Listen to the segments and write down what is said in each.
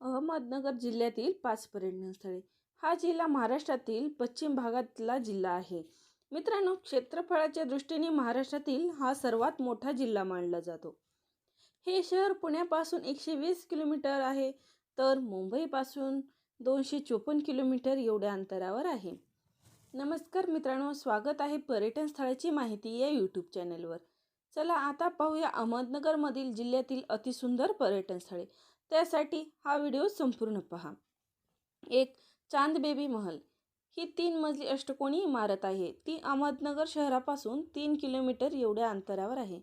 अहमदनगर जिल्ह्यातील पाच पर्यटन स्थळे. हा जिल्हा महाराष्ट्रातील पश्चिम भागातला जिल्हा आहे. मित्रांनो क्षेत्रफळाच्या दृष्टीने महाराष्ट्रातील हा सर्वात मोठा जिल्हा मानला जातो. हे शहर पुण्यापासून एकशे वीस किलोमीटर आहे तर मुंबईपासून दोनशे चोपन्न किलोमीटर एवढ्या अंतरावर आहे. नमस्कार मित्रांनो स्वागत आहे पर्यटन स्थळाची माहिती या यूट्यूब चॅनलवर चला आता पाहूया अहमदनगरमधील जिल्ह्यातील अतिसुंदर पर्यटन स्थळे. त्यासाठी हा व्हिडिओ संपूर्ण पहा. एक चांद बेबी महल. ही तीन मजली अष्टकोनी इमारत आहे. ती अहमदनगर शहरापासून तीन किलोमीटर एवढ्या अंतरावर आहे.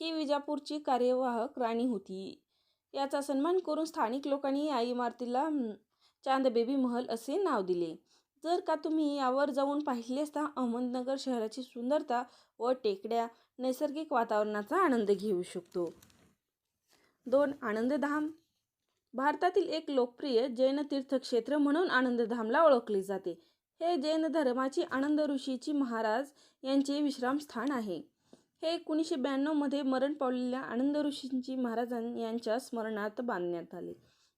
ही विजापूरची कार्यवाहक राणी होती. याचा सन्मान करून स्थानिक लोकांनी या इमारतीला चांदबेबी चांद बेबी महल असे नाव दिले. जर का तुम्ही यावर जाऊन पाहिले असता अहमदनगर शहराची सुंदरता व टेकड्या नैसर्गिक वातावरणाचा आनंद घेऊ शकतो. दोन आनंदधाम भारतातील एक लोकप्रिय जैन तीर्थक्षेत्र म्हणून आनंदधामला ओळखले जाते. हे जैन धर्माची आनंद ऋषीची महाराज यांचे विश्रामस्थान आहे. हे एकोणीसशे ब्याण्णवमध्ये मरण पावलेल्या आनंद ऋषींची महाराजां यांच्या स्मरणार्थ बांधण्यात आले.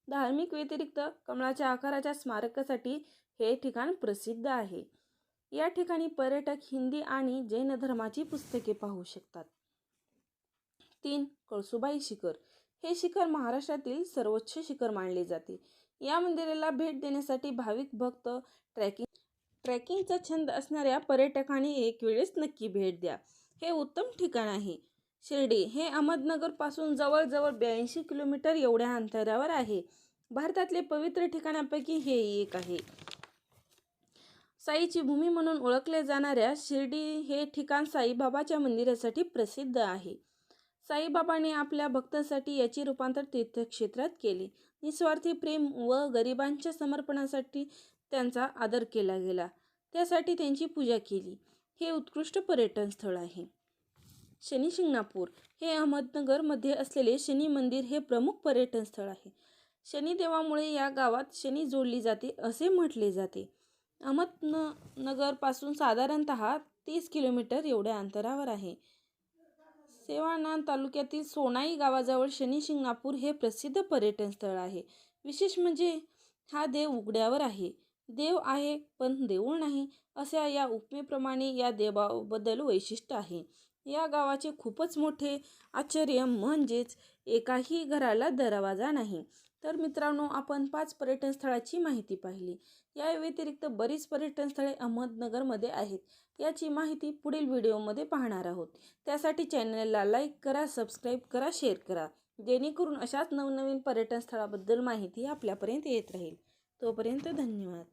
धार्मिक व्यतिरिक्त कमळाच्या आकाराच्या स्मारकासाठी हे ठिकाण प्रसिद्ध आहे. या ठिकाणी पर्यटक हिंदी आणि जैन धर्माची पुस्तके पाहू शकतात. तीन कळसुबाई शिखर. हे शिखर महाराष्ट्रातील सर्वोच्च शिखर मानले जाते. या मंदिराला भेट देण्यासाठी भाविक भक्त ट्रॅकिंग ट्रॅकिंगचा छंद असणाऱ्या पर्यटकांनी एक वेळेस नक्की भेट द्या. हे उत्तम ठिकाण आहे. शिर्डी हे अहमदनगरपासून जवळजवळ ब्याऐंशी किलोमीटर एवढ्या अंतरावर आहे. भारतातले पवित्र ठिकाणांपैकी हे एक आहे. साईची भूमी म्हणून ओळखले जाणाऱ्या शिर्डी हे ठिकाण साईबाबाच्या मंदिरासाठी प्रसिद्ध आहे. साईबाबांनी आपल्या भक्तांसाठी याचे रूपांतर तीर्थक्षेत्रात केले. निस्वार्थी प्रेम व गरिबांच्या समर्पणासाठी त्यांचा आदर केला गेला. त्यासाठी त्यांची पूजा केली. हे उत्कृष्ट पर्यटन स्थळ आहे. शनी शिंगणापूर हे अहमदनगरमध्ये असलेले शनी मंदिर हे प्रमुख पर्यटन स्थळ आहे. शनिदेवामुळे या गावात शनी जोडली जाते असे म्हटले जाते. अहमदनगरपासून साधारणत तीस किलोमीटर एवढ्या अंतरावर आहे. सेवानान तालुक्यातील सोनाई गावाजवळ शनी शिंगणापूर हे प्रसिद्ध पर्यटन स्थळ आहे. विशेष म्हणजे हा देव उघड्यावर आहे. देव आहे पण देऊळ नाही अशा या उपमेप्रमाणे या देवाबद्दल वैशिष्ट्य आहे. या गावाचे खूपच मोठे आश्चर्य म्हणजेच एकाही घराला दरवाजा नाही. तर मित्रांनो आपण पाच पर्यटन स्थळाची माहिती पाहिली. या व्यतिरिक्त बरीच पर्यटन स्थळे अहमदनगरमध्ये आहेत. याची माहिती पुढील व्हिडिओमध्ये पाहणार आहोत. त्यासाठी चॅनलला लाईक करा सबस्क्राईब करा शेअर करा. जेणेकरून अशाच नवनवीन पर्यटन स्थळाबद्दल माहिती आपल्यापर्यंत येत राहील. तोपर्यंत धन्यवाद.